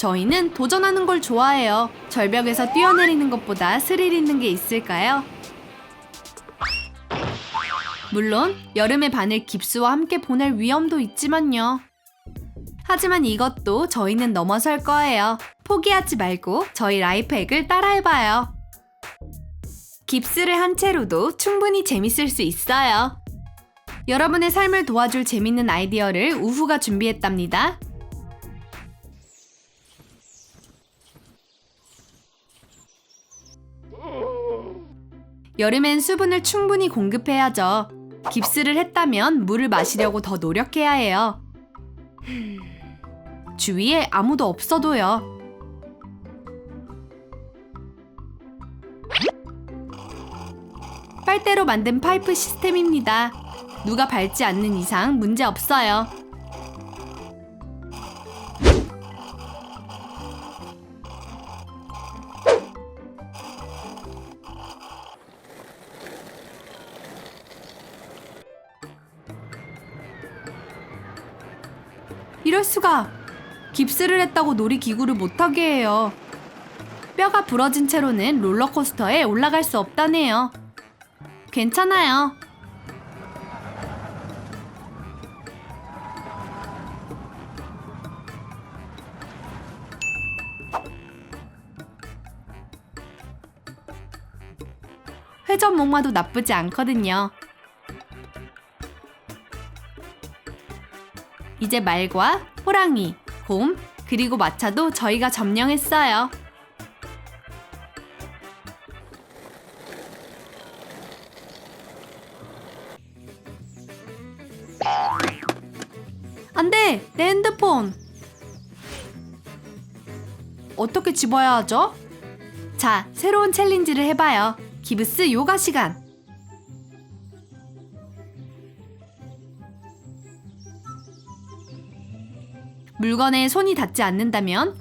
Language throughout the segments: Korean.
저희는 도전하는 걸 좋아해요. 절벽에서 뛰어내리는 것보다 스릴 있는 게 있을까요? 물론 여름의 반을 깁스와 함께 보낼 위험도 있지만요. 하지만 이것도 저희는 넘어설 거예요. 포기하지 말고 저희 라이프액을 따라해봐요. 깁스를 한 채로도 충분히 재밌을 수 있어요. 여러분의 삶을 도와줄 재밌는 아이디어를 우후가 준비했답니다. 여름엔 수분을 충분히 공급해야죠. 깁스를 했다면 물을 마시려고 더 노력해야 해요. 주위에 아무도 없어도요. 빨대로 만든 파이프 시스템입니다. 누가 밟지 않는 이상 문제 없어요. 이럴 수가 깁스를 했다고 놀이기구를 못하게 해요. 뼈가 부러진 채로는 롤러코스터에 올라갈 수 없다네요. 괜찮아요. 회전 목마도 나쁘지 않거든요. 이제 말과 호랑이, 곰, 그리고 마차도 저희가 점령했어요. 안 돼! 내 핸드폰! 어떻게 집어야 하죠? 자, 새로운 챌린지를 해봐요. 기브스 요가 시간! 물건에 손이 닿지 않는다면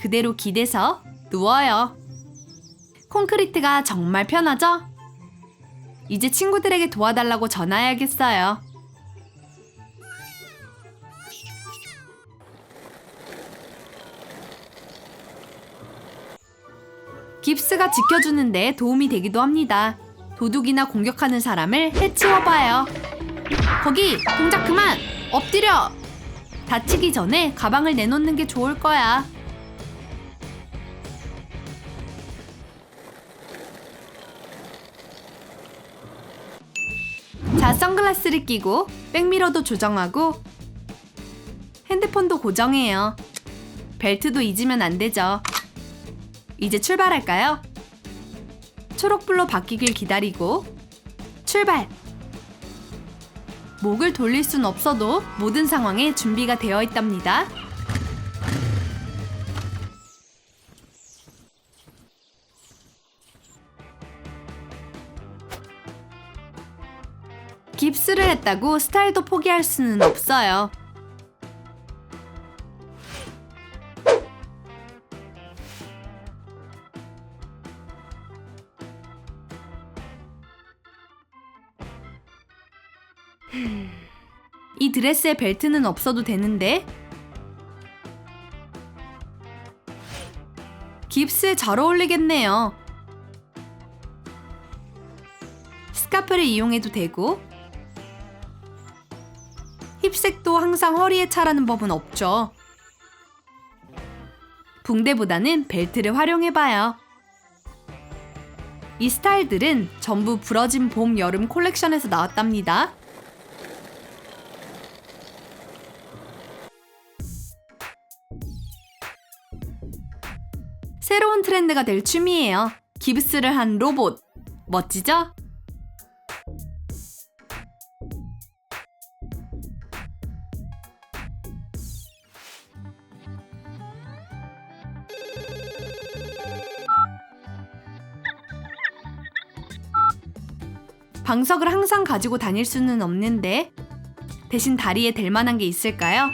그대로 기대서 누워요. 콘크리트가 정말 편하죠? 이제 친구들에게 도와달라고 전화해야겠어요. 깁스가 지켜주는데 도움이 되기도 합니다. 도둑이나 공격하는 사람을 해치워봐요. 거기 동작 그만! 엎드려! 다치기 전에 가방을 내놓는 게 좋을 거야. 자, 선글라스를 끼고 백미러도 조정하고 핸드폰도 고정해요. 벨트도 잊으면 안 되죠. 이제 출발할까요? 초록불로 바뀌길 기다리고 출발! 목을 돌릴 순 없어도 모든 상황에 준비가 되어 있답니다. 깁스를 했다고 스타일도 포기할 수는 없어요. 드레스에 벨트는 없어도 되는데 깁스에 잘 어울리겠네요. 스카프를 이용해도 되고 힙색도 항상 허리에 차라는 법은 없죠. 붕대보다는 벨트를 활용해봐요. 이 스타일들은 전부 부러진 봄, 여름 콜렉션에서 나왔답니다. 트렌드가 될 춤이에요. 기브스를 한 로봇. 멋지죠? 방석을 항상 가지고 다닐 수는 없는데 대신 다리에 댈 만한 게 있을까요?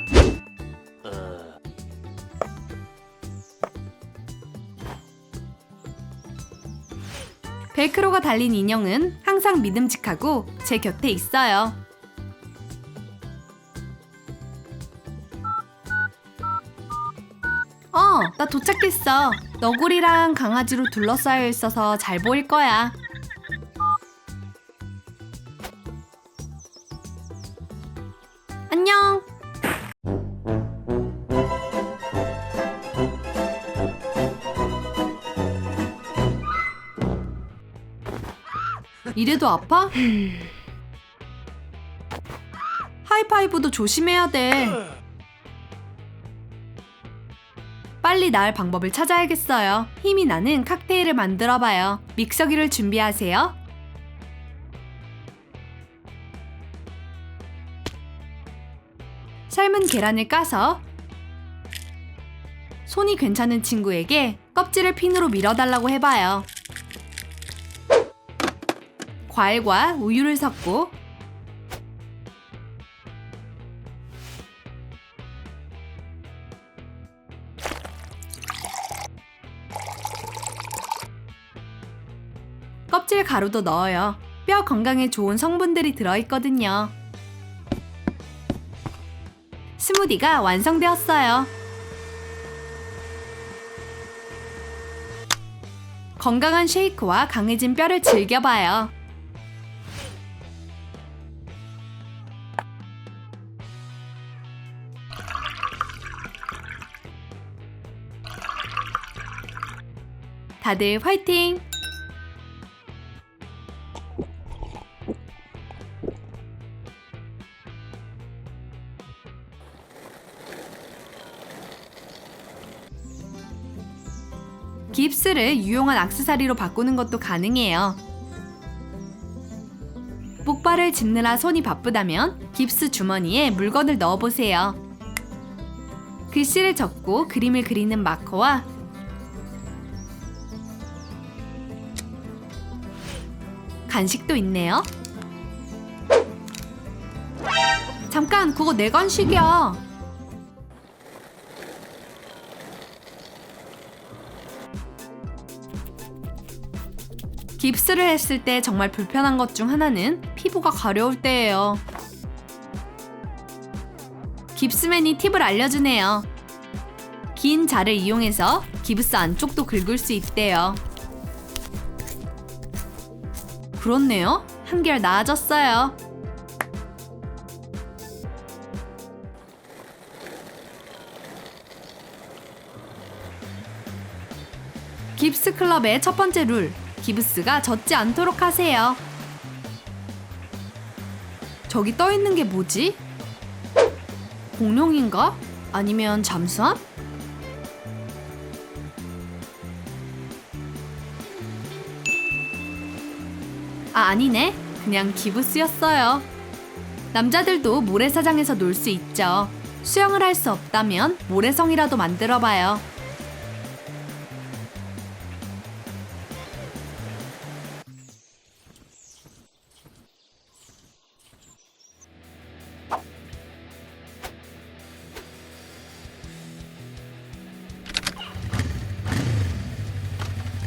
벨크로가 달린 인형은 항상 믿음직하고 제 곁에 있어요. 어, 나 도착했어. 너구리랑 강아지로 둘러싸여 있어서 잘 보일 거야. 이래도 아파? 하이파이브도 조심해야 돼. 빨리 나을 방법을 찾아야겠어요. 힘이 나는 칵테일을 만들어 봐요. 믹서기를 준비하세요. 삶은 계란을 까서 손이 괜찮은 친구에게 껍질을 핀으로 밀어달라고 해봐요. 과일과 우유를 섞고 껍질 가루도 넣어요. 뼈 건강에 좋은 성분들이 들어있거든요. 스무디가 완성되었어요. 건강한 쉐이크와 강해진 뼈를 즐겨봐요. 다들 화이팅! 깁스를 유용한 악세사리로 바꾸는 것도 가능해요. 목발을 짚느라 손이 바쁘다면 깁스 주머니에 물건을 넣어보세요. 글씨를 적고 그림을 그리는 마커와 간식도 있네요. 잠깐, 그거 내 간식이야. 깁스를 했을 때 정말 불편한 것 중 하나는 피부가 가려울 때예요. 깁스맨이 팁을 알려주네요. 긴 자를 이용해서 기브스 안쪽도 긁을 수 있대요. 그렇네요. 한결 나아졌어요. 깁스 클럽의 첫 번째 룰. 기브스가 젖지 않도록 하세요. 저기 떠 있는 게 뭐지? 공룡인가? 아니면 잠수함? 아, 아니네. 그냥 기브스였어요. 남자들도 모래사장에서 놀 수 있죠. 수영을 할 수 없다면 모래성이라도 만들어 봐요.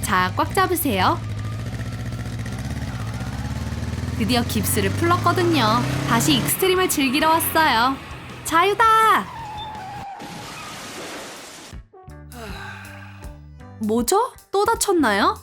자, 꽉 잡으세요. 드디어 깁스를 풀렀거든요. 다시 익스트림을 즐기러 왔어요. 자유다! 뭐죠? 또 다쳤나요?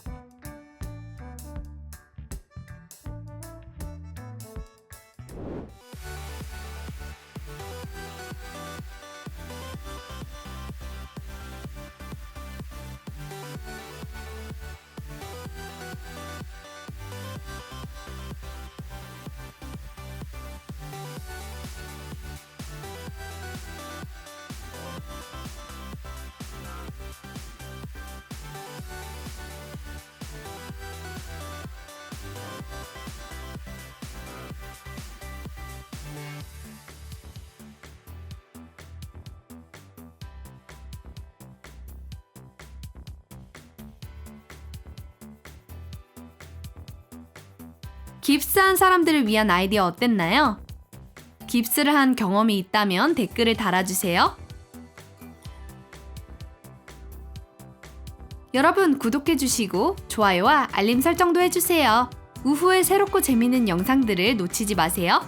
깁스한 사람들을 위한 아이디어 어땠나요? 깁스를 한 경험이 있다면 댓글을 달아주세요. 여러분 구독해주시고 좋아요와 알림 설정도 해주세요. 우후에 새롭고 재밌는 영상들을 놓치지 마세요.